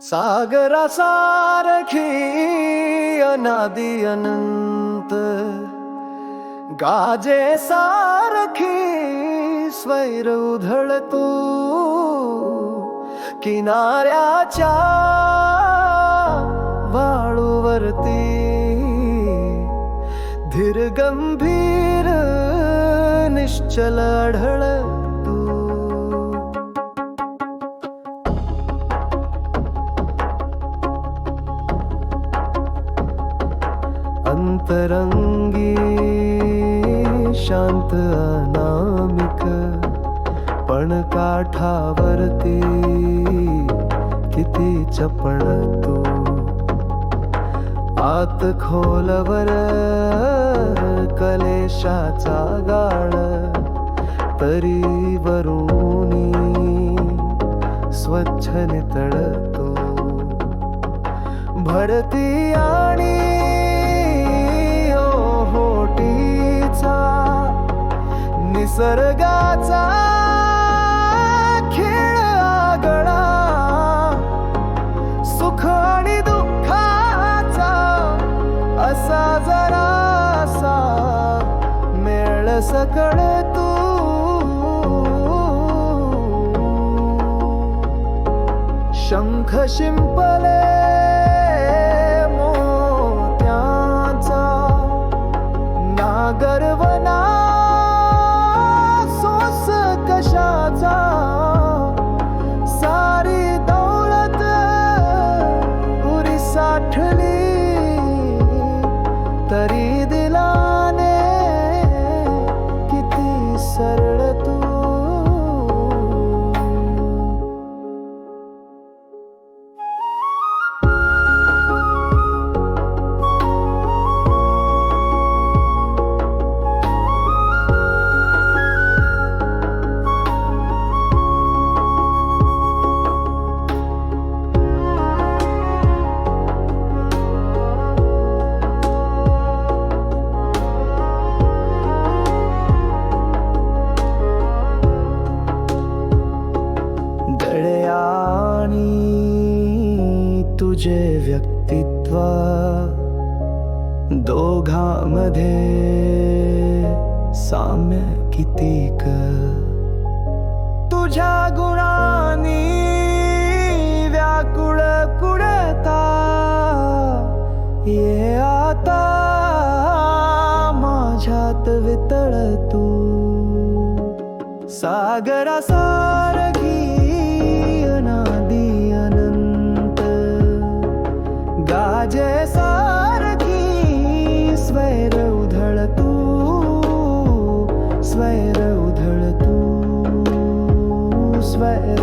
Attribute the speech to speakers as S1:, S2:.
S1: सागरा सारखी अनादी अनंत गाजे सारखी स्वैर उधळतो किनाऱ्याच्या वाळूवरती धीर गंभीर निश्चल आढळ अंतरंगी शांत अनामिक. पण काठावरती किती चपळ तू. आत खोलवर कलेशाचा गाळ. तरी वरुणी स्वच्छ नितळतो भरती आणि निसर्गाचा खेळ आगळा सुख आणि दुःखाचा असा जरासा मेळ सकळ तू. शंख शिंपले turning तुझे व्यक्तित्व दोघामध्ये साम्य कितीक? तुझ्या गुणानी व्याकुळ कुडता. ये आता माझ्यात वितळ तू सागरासा माझे सारखी स्वैर उधळ तू स्वैर उधळ तू स्वैर